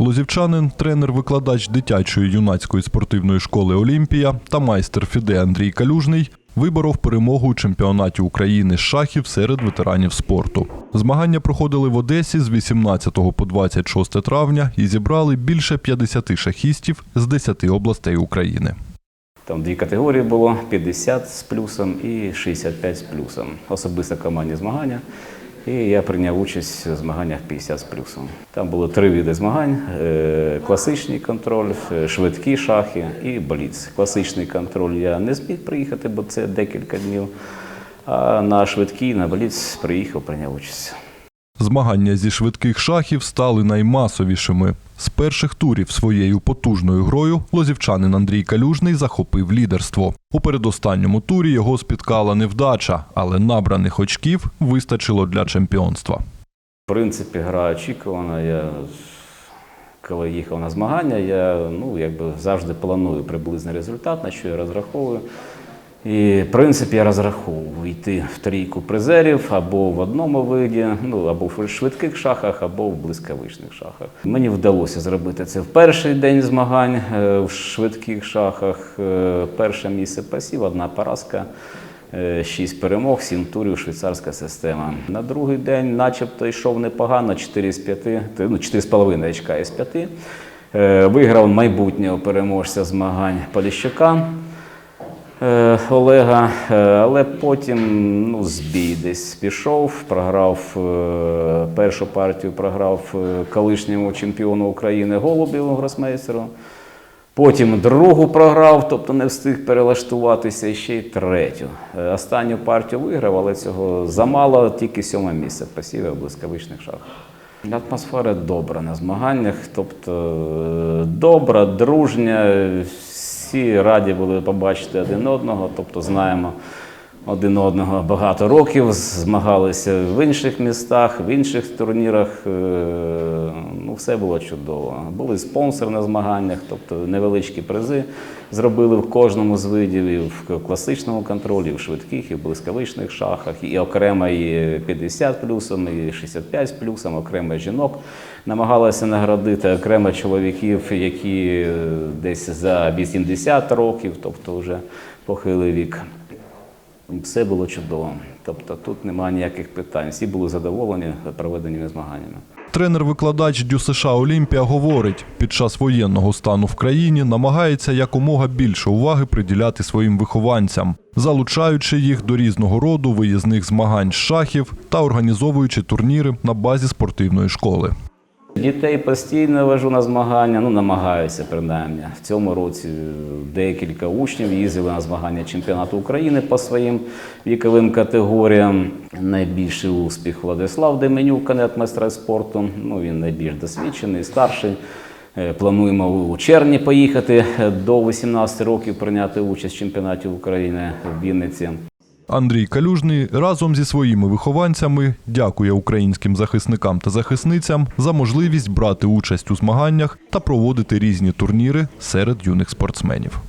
Лозівчанин, тренер-викладач дитячої юнацької спортивної школи Олімпія та майстер Фіде Андрій Калюжний виборов перемогу у чемпіонаті України з шахів серед ветеранів спорту. Змагання проходили в Одесі з 18 по 26 травня і зібрали більше 50 шахістів з 10 областей України. Там дві категорії було: 50 з плюсом і 65 з плюсом. Особисто командні змагання. І я прийняв участь у змаганнях 50 з плюсом. Там було три види змагань: Е, класичний контроль, е, швидкі шахи і бліц. Класичний контроль я не зміг приїхати, бо це декілька днів. А на швидкий, на бліц приїхав, прийняв участь. Змагання зі швидких шахів стали наймасовішими. З перших турів своєю потужною грою лозівчанин Андрій Калюжний захопив лідерство. У передостанньому турі його спіткала невдача, але набраних очків вистачило для чемпіонства. В принципі, гра очікувана. Я коли їхав на змагання, я ну, якби завжди планую приблизний результат, на що я розраховую. І, в принципі, я розраховував йти в трійку призерів або в одному виді, ну або в швидких шахах, або в блискавичних шахах. Мені вдалося зробити це в перший день змагань е, в швидких шахах. Е, Перше місце пасів, одна поразка. Е, Шість перемог, сім турів, швейцарська система. На другий день, начебто, йшов непогано, 4 з 5, ну 4,5 очка із 5. Е, Виграв майбутнього переможця змагань Поліщука Олега, Е, але потім ну, збій десь пішов, програв е, першу партію, програв е, колишньому чемпіону України Голубіву гросмейстеру. Потім другу програв, тобто не встиг перелаштуватися, ще й третю. Е, Останню партію виграв, але цього замало, тільки сьоме місце в блискавичних шахах. Атмосфера добра на змаганнях, тобто е, добра, дружня, всі раді були побачити один одного, тобто знаємо один одного багато років, змагалися в інших містах, в інших турнірах. Все було чудово. Були спонсори на змаганнях, тобто невеличкі призи зробили в кожному з видів, і в класичному контролі, і в швидких, і в блискавичних шахах, і окремо і 50 плюсом, і 65 з плюсом, окремо жінок намагалися наградити, окремо чоловіків, які е, десь за 80 років, тобто вже похилий вік. Все було чудово. Тобто тут немає ніяких питань. Всі були задоволені проведеними змаганнями. Тренер-викладач Дю США Олімпія говорить, під час воєнного стану в країні намагається якомога більше уваги приділяти своїм вихованцям, залучаючи їх до різного роду виїзних змагань з шахів та організовуючи турніри на базі спортивної школи. Дітей постійно вожу на змагання, ну намагаюся принаймні. В цьому році декілька учнів їздили на змагання чемпіонату України по своїм віковим категоріям. Найбільший успіх Владислав Деменюк, кандидат майстра спорту. Ну він найбільш досвідчений, старший. Е, Плануємо у червні поїхати до 18 років прийняти участь в чемпіонаті України в Вінниці. Андрій Калюжний разом зі своїми вихованцями дякує українським захисникам та захисницям за можливість брати участь у змаганнях та проводити різні турніри серед юних спортсменів.